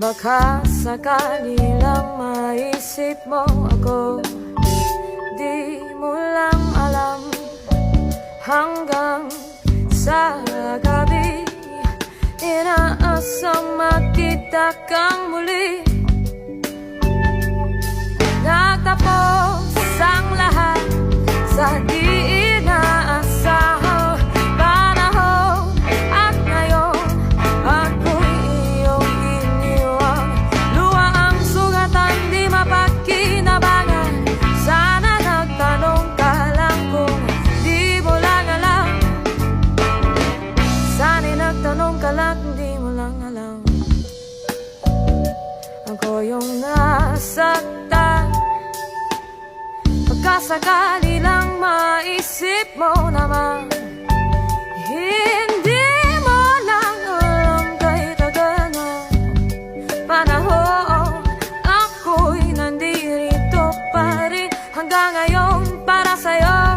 Baka sakali lang maisip mo ako. Di mo lang alam Hanggang sa gabi. Inaasang makita kang muli. Baka sakali lang maisip mo naman. Hindi mo lang alam kay tagana Panahon ako'y nandirito pa rin. Hanggang ngayon para sa'yo.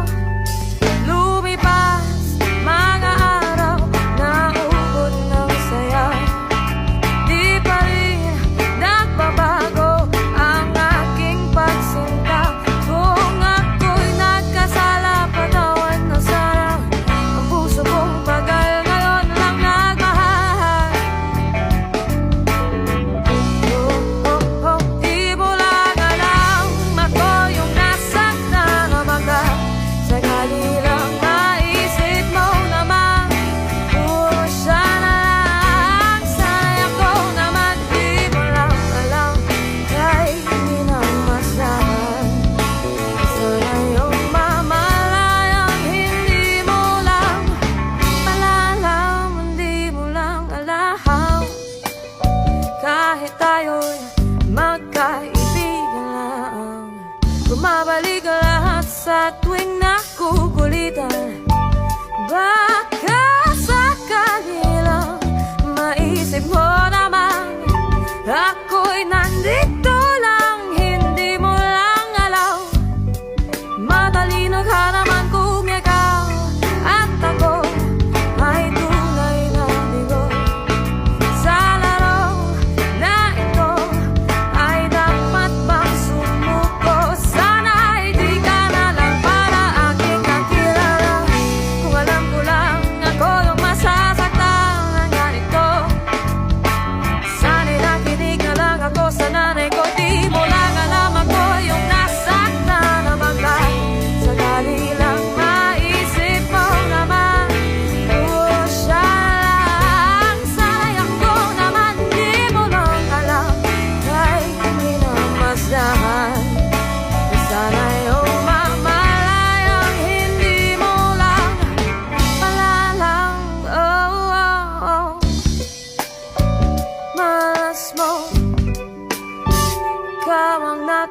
balik lahat sa tuwing nakukulitan. Bakit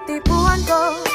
tipuan ko